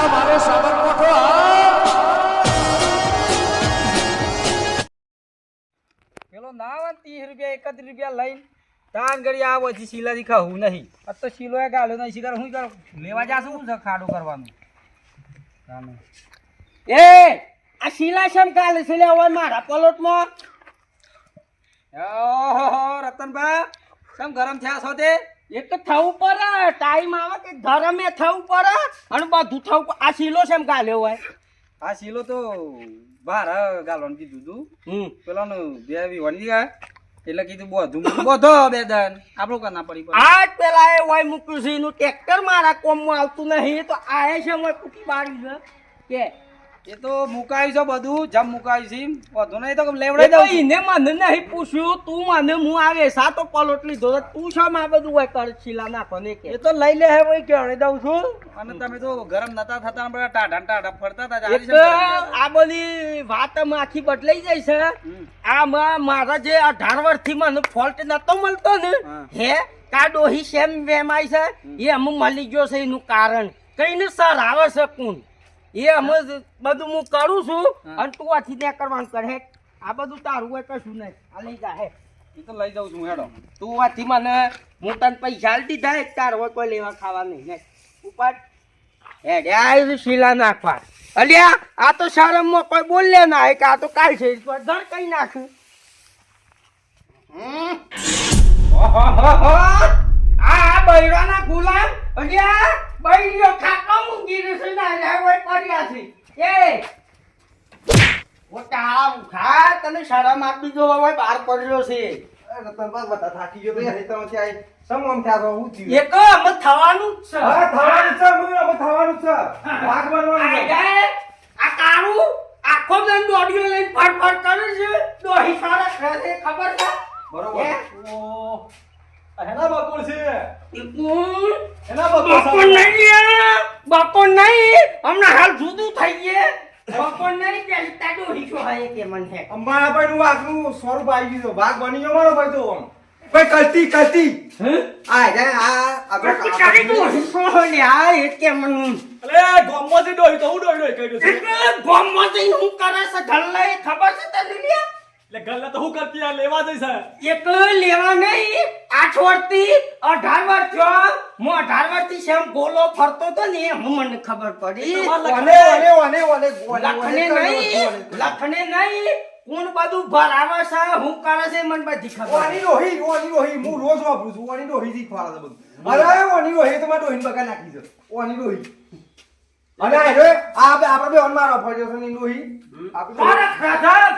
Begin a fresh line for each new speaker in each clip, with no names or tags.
આ મારો સાબરકોઠો
પેલો ના આવે ત્રીસ રૂપિયા, એકત્રીસ રૂપિયા લઈને તાન કરી આ પછી શીલાથી ખાવું નહીં. આ તો શીલો એ ગાલ્યો નહીં શીખર હું કરું? લેવા જાશું? શું છે ખાડો કરવાનું?
એ, આ શીલા શેમ કાલે છે લેવા મારા પલોટમાં.
ઓહો, રતનભા, કેમ ગરમ થયા છો તે?
એક તો થવું પડે ટાઈમ આવે કે ધરમે થવું પડે અને બધું થવું. આ શીલો શેમ કાલે હોય?
આ શીલો તો બહાર ગાલવાનું કીધું તું.
હમ.
પેલાનું બે વણી ગયા એટલે કીધું બધું બધો બે દન આપણું કરના પડી પડે.
આ જ પેલા એ હોય મૂક્યું છે એનું ટ્રેક્ટર મારા કોમમાં આવતું નહીં તો આ છે હોય કુટી બાળી છે કે
એ તો મુકાયું છે બધું જમ મુકાયું છે બધું નહીં તો લેવડાઈ દઉં.
એને મને નહીં પૂછ્યું તું મને હું આવે સાતો પલોટ લીધો તું શા માં બધું હોય કર શીલા ના કોને કે.
એ તો લઈ લે હે ભાઈ કેવડી દઉં છું. અને તમે તો ગરમ નતા થતા બધા ટાઢા ટાઢા ફરતા હતા?
આ બધી વાત આખી બદલાઈ જાય છે. આમાં મારા જે અઢાર વર્ષથી મને ફોલ્ટ નતો મળતો ને
હે.
કાડો હી સેમ વેમાય છે એ અમુક મળી ગયો છે એનું કારણ. કઈ ને સર આવે છે કોણ એ અમે બધું હું કરું છું અને તું આથી ત્યાં કરવાનું કરે આ બધું તારું હોય કશું નહીં. આ લઈ જા હે
એ તો લઈ જાઉં છું હેડો.
તું આથી મને હું તને પૈસા આલી થાય તાર હોય કોઈ લેવા ખાવા નહીં ને ઉપર હેડે આ શીલા નાખવા. અલ્યા આ તો શરમમાં કોઈ બોલે ના કે આ તો કાલ છે ધર કઈ નાખ્યું હમ. ઓહોહોહો. આ બૈરાના ગુલામ અલ્યા બૈરીઓ ખાટલો મૂકી છે ને અલ્યા હોય પડ્યા છે એ મોટા આમ ખા તને સારા માર્ક બીજો હોય બહાર પડ્યો છે
બધા થાકી ગયો તો. થયા હું થયું?
એક અમે થવાનું જ છે
હા, થવાનું છે, હું અમે થવાનું છે. ભાગ બનવાનું છે.
આ કાળું આખો દન દોડીઓ લઈને ફટફટ કરે છે દોહી સારા કરે ખબર છે
બરોબર. ઓહ, બકુલ છે? બકુલ?
નહીં યાર. નહીં હમણાં હાલ જુદું થઈ ગયે બપોર નહીં છો કે મન હે?
સ્વરૂપ આવી ગયું ભાગ બની ગયો મારો ભાઈ તો આમ. ભાઈ કલતી કલતી આ જાય, આ
છો ને આ એ કે મન.
અલે ગોમમાંથી ડોહી તો હું ડોહી ડોહી કર્યું છે.
એટલે ગામમાં હું કરે છે ઢલ્લા ખબર
એટલે ગલ્લા તો હું કરતી આ લેવા જઈશ આ.
લેવા નહીં. આઠ વર્ષથી અઢાર વર્ષ થયો. હું અઢાર વર્ષથી શેમ ગોલો ફરતો તો ને એમ મને ખબર પડી.
ઓને, ઓને, ઓને, ઓને, ઓને,
લખને નહીં. લખને નહીં. કોણ બધું ભરાવે છે હું કરે છે મને બધી ખબર.
ઓની ડોહી, ઓની ડોહી, હું રોજ વાપરું છું. ઓની ડોહી શીખવાડે છે બધું. અરે, ઓની ડોહી તો મારી ડોહીને નાખી. ઓની. અને આ બે- આપણે બે ઓન મારો ફર્યો છે ને એની આપણે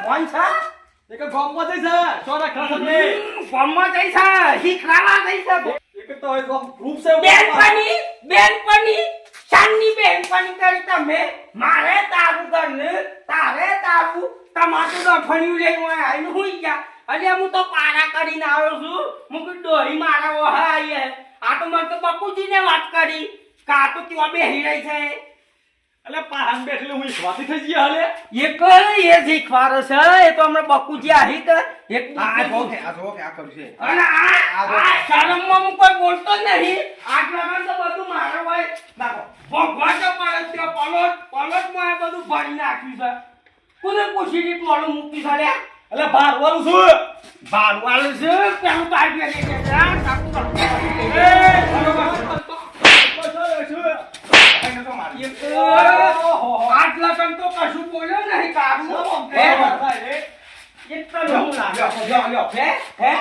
ભોન છે?
એક ગામમાં આ, ચોરા ખાસા ને.
ગામમાં જઈ છે શીખવાડા જઈ છે.
એક તો હવે ગામ ગ્રુપ છે
શાનની બેનપણી કરી તમે. મારે તારું ઘરને તારે તારું તમારું દફણિયું લઈને ઓય આઈને હુઈ ગયા. અરે હું તો પારા કરીને આવ્યો છું. હું કીધું ડોહી મારા ઓહા આઈ આ તો મને તો બકુજીને વાત કરી. કે તો ત્યાં બેહી રહી છે.
એટલે પાહન બેઠેલી હું સ્વાતી થઈ ગઈ હાલે.
એક એ શીખવાડો છે? એ તો હમણાં બકુજી આહી કે એક
આ જો કે આ જો કે આ કરું છે.
અને આ આ શરમમાં હું કોઈ બોલતો જ નહીં. આટલા માં તો બધું મારો હોય. નાખો. ભગવાન તો પડે છે. પલોટ પલોટમાં આ બધું ભરી નાખ્યું છે. કોને પૂછી દીધું મારું મૂકી છે
એટલે બહાર છું
બારવાળું છે પેલું કાઢી લે છે.
એ,
આટલા કમ તો કશું બોલ્યો નહીં કાકુ હે? એટલો હું લાગે? છે હે? હે?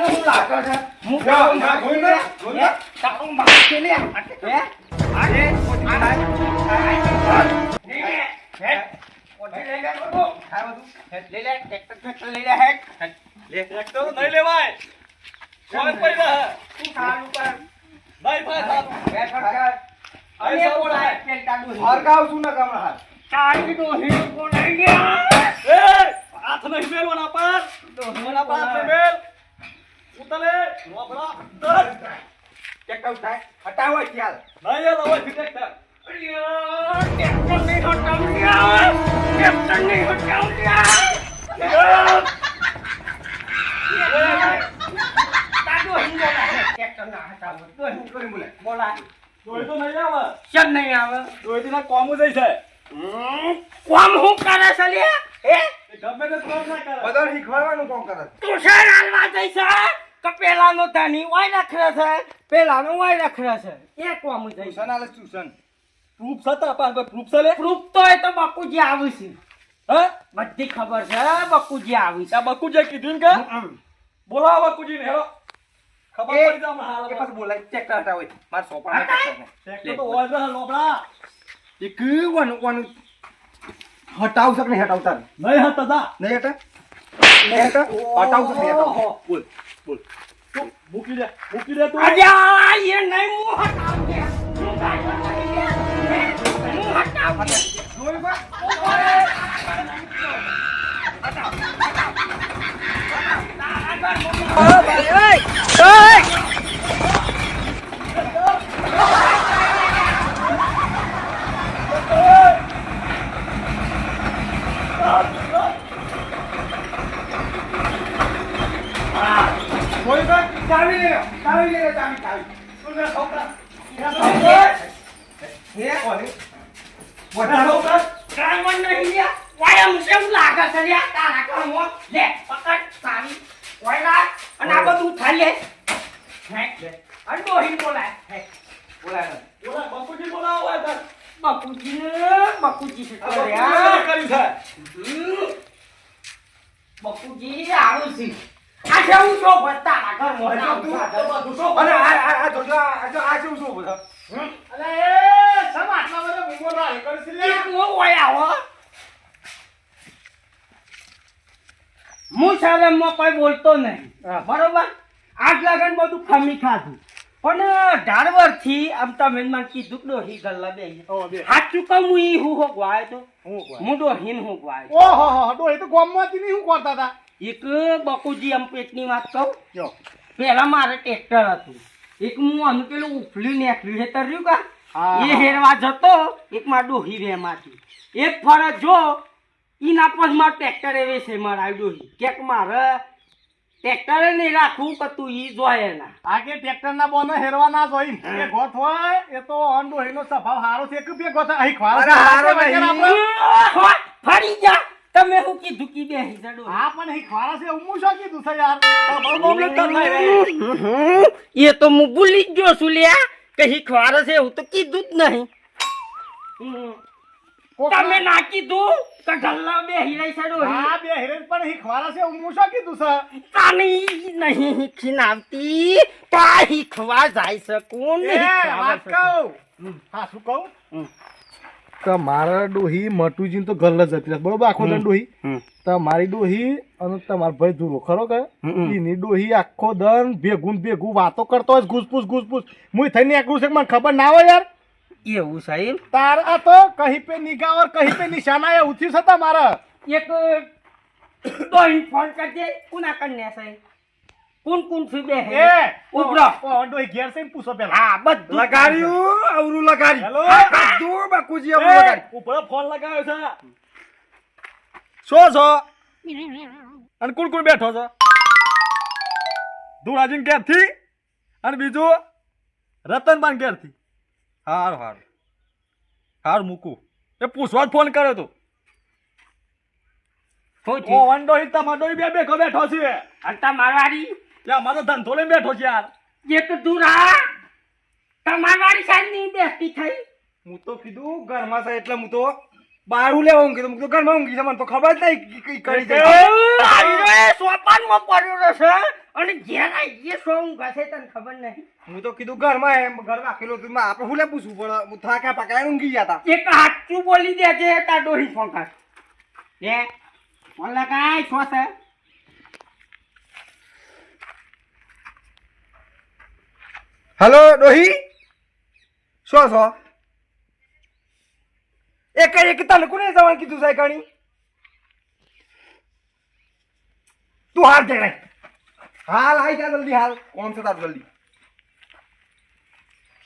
હું છે? હું
લ્યો,
કાકુ
જોઈ લે, જોઈ લે.
કાકુ માર કે લે હે? અરે આ હે? લે હે, લઈ લે ટ્રેક્ટર ટ્રેક્ટર લઈ લે હેડ
એક તો નહીં લેવાય કોઈ પૈસા
તું ખાવાનું કર
નહીં ભાઈ સાહેબ.
બે ફટકાર
અહીં
અરે
સૌ
બોલાય
થાય.
પેલટા ડોહી
હરગાવ છું ને ગામડા હાલ.
તારી ડોહી બોલાઈ ગયા
એ, હાથ નહીં મેલવાના પર. ડોહાના પર હાથ નહીં મેલ. ઉતલે,
ટ્રેક્ટર ઉઠાય હટાવો ચાલ
નહીં લાવો થાય.
ટ્રેક્ટર નહીં હટાવ્યા ટ્રેક્ટર નહીં હટાવ્યા તો
તો
કેમ
તો
હું? કરે છે લે
ગમે તે કોમ ના કરે.
બધા શીખવાડવાનું કામ કરે.
હાલવા જઈ છે કે પેલાનો ધણી વાય રખડે છે? પેલાનો વાય રખડે છે? એ કોમ જઈ સન
ટ્યુશન આલે ટ્યુશન
પ્રૂફ તો પાસે? પ્રૂફ છે લે?
પ્રૂફ તો એ તો બકુજી આવી છે.
હે?
બધી ખબર છે બકુજી આવી છે.
આ બકુજે કીધું કે. બોલાવો બકુજી ને હેલો. ખબર
એ-
પડી જાય હાલ
કે પાછું બોલાય. ચેક કરતા હોય માર સોપા
ચેક તો છે લોબડા.
એક વન વન હટાવ નહીં હટાવતા?
નહીં હતા
નહીં હટા? હટાવ હટાવ
બોલ બોલ મૂકી દે મૂકી દે તું
અલ્યા એ નહીં મું હટાવ દે કાઢવા નહીં દે. મું હટાવ દે.
કોઈ તો ચાવી લે ચાવી લે ચાવી ચાવી તું ને છોકરા હે કોને
બધા છોકરા
કાંઈ મને નહીં લ્યા. વાય આમ કેવું લાગે છે લ્યા તારા કામમાં? લે, પકડ સારી. વાય રાખ. અને આ બધું ઉઠાઈ લે. હે. અને ડોહી બોલાય. હે,
બોલાય
બોલા બકુજી બોલાવો
છે
આ
તો
બકુજી
લ્યા.
કર્યું છે
હમ. બકુજી આવું છે. આ જેવું છો છે. આ બધું છો
અને આ આ આ જો આ શું શું બધા
હમ.
અલે એ સમ આટલા બધા ભૂગો રાય કરશે લે
એક નો હોય હું શરમમાં કોઈ બોલતો નહીં. બરોબર? આજ લગન બધું ખમી ખાધું. પણ ઢારવરથી આમ તમે મને કીધું કે ડોહી ગલ્લા બે સાચું કહું હું ઈ હું હોગવાયો તો.
હું ડોહીન
હું હોગવાયો.
ઓહો હો હો એ તો ગોમમાંથી નહીં શું કરતા હતા
એક બકુજી આમ પેટની વાત કહું.
જો.
પેલા મારે ટ્રેક્ટર હતું. એક હું આનું પેલું ઉફલી નેખલું હેતર તર્યું કા? એ હેરવા જતો એક માં ડોહી વેમાંથી એક ફરજ જો ઈના પર માર ટ્રેક્ટર એવે છે મારા ડોહી કેક મારે. ટ્રેક્ટર નહીં રાખવું કે તું ઈ જોય ના
આગે ટ્રેક્ટર ના બોને હેરવા ના જોઈ એ ગોઠ હોય એ તો અંડો એનો સ્વભાવ હારો છે કે બે ગોઠ અહીં ખવારો
હારો નહીં.
ફરી જા. તમે હું કીધું કી બે જડો
હા પણ અહીં ખવારો છે હું શું કીધું છે યાર.
એ તો હું ભૂલી જ ગયો છું લ્યા. કે ખવાર છે એવું તો કીધું જ નહીં. હમ. તમે ના કીધું કે ઢલ્લા બે હિરાઈ સાડો
હા? બે હેરેન પણ અહીં ખવારો છે હું શું કીધું છે?
તાની નહીં હિખી નાવતી તા હિખવા જાય કોણ નહીં
વાત કહું. હા શું કહું? તો મારા ડોહી મટુજી તો ગલ્લ જતી રહે બરોબર આખો દંડ ડોહી?
તો
તમારી ડોહી અને તમારો ભાઈ ધુરો ખરો કે. એની ડોહી આખો દન ભેગું ભેગું વાતો કરતો હોય ઘૂસપૂસ ઘૂસપૂસ. મુઈ થઈને એકલું છે મને ખબર ના હોય યાર.
એવું સાહેબ?
તાર આ તો કહી પે નિગાહ ઓર કહી પે નિશાના એ ઉઠી હતા મારા
એક ડોહીન ફોન કરજે કુના કન્યા સાહેબ? કુન કુન છે બે
હે?
ઉભરો.
ઓંડો ઘેર છે પૂછો પેલા.
હા બધું.
લગાડ્યું અવરુ લગાડી
હેલો?
બધું બકુજી અવરુ લગાડી
ઉપર ફોન લગાવ્યો છે. શો છો? અને કોણ કુણ બેઠો છો? ધુરાજીન ઘેરથી? અને બીજું? રતનબાન ઘેરથી. હાર હાર. હાર મૂકું. એ પૂછવા જ ફોન કર્યો તું. ઓ બે બેઠો બેઠો છે.
અને મારવાડી?
યા મારો ધંધો લઈને બેઠો છે યાર.
એક દુરા તમારી સાઈડની બેસતી થઈ.
હું તો કીધું ઘરમાં છે એટલે હું તો બારું લેવા ઊંઘી હું તો ઘરમાં ઊંઘી છે મને તો ખબર જ નહીં કઈ કરી જાય.
સોપાનમાં પડ્યો રહેશે અને જેના એ સો ઊંઘા છે તને ખબર નહીં
હું તો કીધું ઘરમાં એમ ઘર રાખેલો તું આપણે હું લે પૂછવું પડે? હું થાકા પાકા ઊંઘી ગયા હતા
એક હાચું બોલી દેજે તાર ડોહી ફોંકા હે ફોન લગાય છો છે.
હેલો ડોહી? શું છો એક એક તને કોને જવાનું કીધું સાહેબ કાણી? તું હાલ જઈ રહી હાલ આઈ જા જલ્દી હાલ. કોણ છે તાર જલ્દી.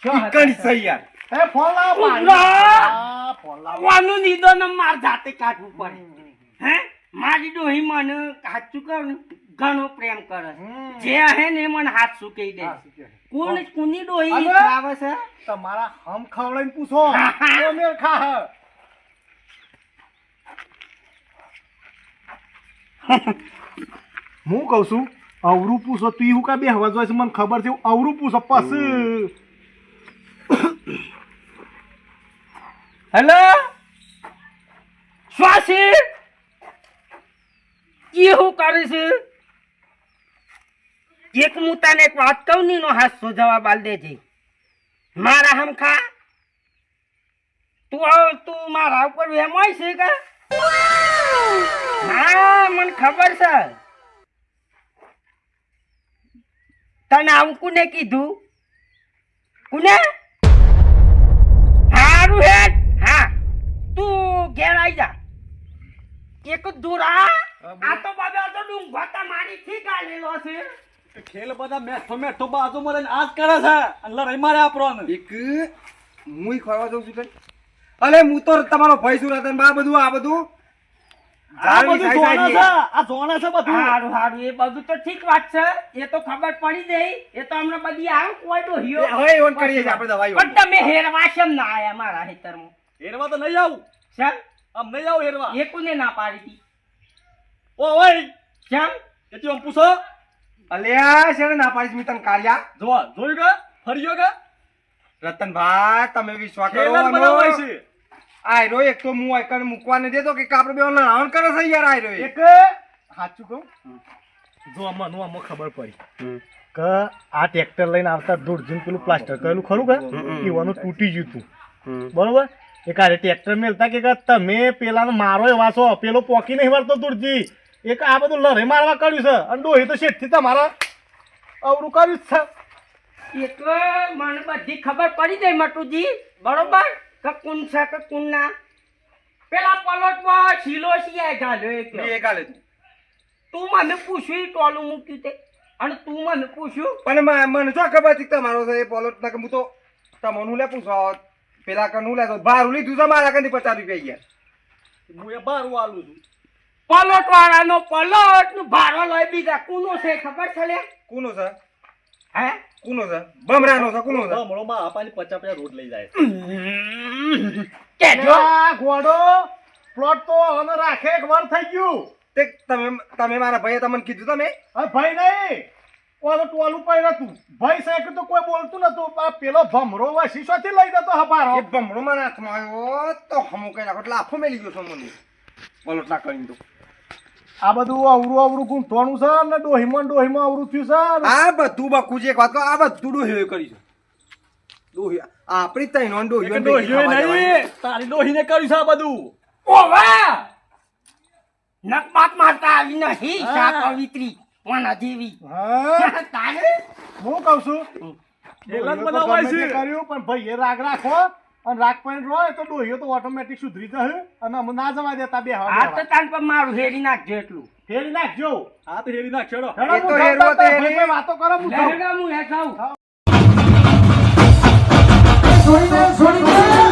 કણી સહી યાર
એ ફોન લાવ ફોન લાવ.
વાનું નીદો ને માર જાતે કાઢવું પડે. હે? મારી ડોહી મને કાચું કર ને ઘણો પ્રેમ કરે છે. જે હે ને મને હાથ કહી દે કોણ કોની ડોહી
અરે!
છે?
તમારા હમ ખવડાઈને પૂછો. તો મેળ ખા હે. કહું છું, અવરું પૂછો, તું એવું કા બે હવા જોઈશ? મને ખબર છે અવરું પૂછો, પસ.
હેલો? શ્વાસી એ કરે છે? એક હું તને એક વાત કહું ની નો હાસ્યો જવાબ આલ દેજે. મારા હમખા? તું તું મારા ઉપર વેમાય છે કે? હા મને ખબર છે. તને આવું કુને કીધું? કુને? હારું હે. હા તું ઘેર આઈ જા. એક દુરા આ તો બાબા તો ડુંગોતા મારી થી ગાલેલો છે.
ખેલ બધા મેઠો મેઠો બાજુમાં રહીને આજ કરે છે. અને રહી મારે આપણને
એક મુઈ ખોરવા જઉં છું કઈ? અલે હું તો તમારો ભાઈ છું રતન બા બધું આ બધું?
આ બધું
જાળવી
છે આ છે બધું.
એ બધું તો ઠીક વાત છે. એ તો ખબર પડી ગઈ. એ તો હમણાં બધી આવ કોઈ
એ હવે એવન કરીએ છીએ આપણે દવાઈ
પણ તમે હેરવા ના આયા મારા હેતરમાં
હેરવા તો નહીં આવું.
શેમ
આમ નહીં આવું હેરવા.
એ કોને ના પાડી હતી.
ઓ ઓય.
શેમ
એથી આમ પૂછો.
અલ્યા છે ના પાડીશ મેં તને કાઢ્યા?
જો જોયું કે? ફર્યો કે?
રતનભાઈ તમે વિશ્વાસ કરો આયરો એક તો હું આઈકન મૂકવા નથી દેતો કે આપણે બે લડાવણ કરે છે યાર આયરો
એક સાચું કહું? જો આમાં ખબર પડી કે આ ટ્રેક્ટર લઈને આવતા દોઢજીન પેલું પ્લાસ્ટર કરેલું ખરું કે? કીવાનું તૂટી ગયું હતું બરોબર? એ કારે ટ્રેક્ટર મેલતા કે કે તમે પેલાનો મારો વાસો પેલો પોકી નહીં મારતો દૂરજી એક આ બધું લરે મારવા કર્યું છે. અને ડોહી તો શેઠથી તમારા અવરું કર્યું જ છે.
એટલે મને બધી ખબર પડી જાય મટુજી. બરોબર? કે કોણ છે કકુન ના. પેલા પલોટમાં શીલો શિયાય ગાલ્યો એક.
મેં એ કાલે તું.
તું મને પૂછ્યું ટોલું મૂક્યું તે. અને તું મને પૂછ્યું?
પણ મને જો ખબર છે તમારો એ પોલો ના કે હું તો તમને લે પૂછો પેલા કનું લેતો ભારું લીધું છે મારા કંઈ પચાસ રૂપિયા ગયા
હું એ બારું આલું છું.
પલોટ વાળાનો પલોટનું ભાડો લઈ બીજા. કુનો છે ખબર છે લે?
કુનો છે? કુનો છે? બમરાનો છે કુનો છે?
બમણો માં આપાની પચાસ પચા રોડ લઈ જાય
કેજો
આ ઘોડો પ્લોટ તો હવે રાખે એક વાર થઈ ગયું.
તે તમે તમે મારા ભાઈએ તમને કીધું તમે?
હા ભાઈ નહીં ઓલો ટોલું પહેર્યું હતું ભાઈ સાહેબ તો કોઈ બોલતું નતું. આ પેલો ભમરો હોય શીશોથી લઈ જતો હપારો
એ ભમરો મારા હાથમાં આવ્યો તો હમું કઈ નાખો એટલે આફો મેલી ગયો છો મને પલોટ ના કરીને તો
આ બધું અવરું અવરું ગૂંથવાનું છે ને ડોહીમાં ડોહીમાં અવરું થયું છે
આ બધું બકું છે એક વાત કહો આ બધું ડોહી કરી છે. ડોહી આપણી તઈ ડોહીઓ
ડોહી ડોહી નહીં તારી ડોહીને કર્યું છે આ બધું.
ઓવા! નકમાત મારતા આવી નહીં
હા.
પવિત્રી વાના જેવી.
હા.
તારે?
હું કહું છું
એલા જ
ડોહીઓ તો
બનાવાય છે.
કર્યું પણ ભાઈ એ રાગ રાખો અને રાખ point હોય તો ડોહીઓ તો ઓટોમેટિક સુધરી જશે અને અમે ના જવા દેતા બે
આ તો તાન પર મારું હેરી નાખજો એટલું.
ફેરી નાખજો.
હા તો હેરી નાખ છેડો
હેડો
એ તો
હું
હેરવો તો હેરી.
વાતો કરો હું જાઉં.
હું હે જાઉં
છોડી દે છોડી દે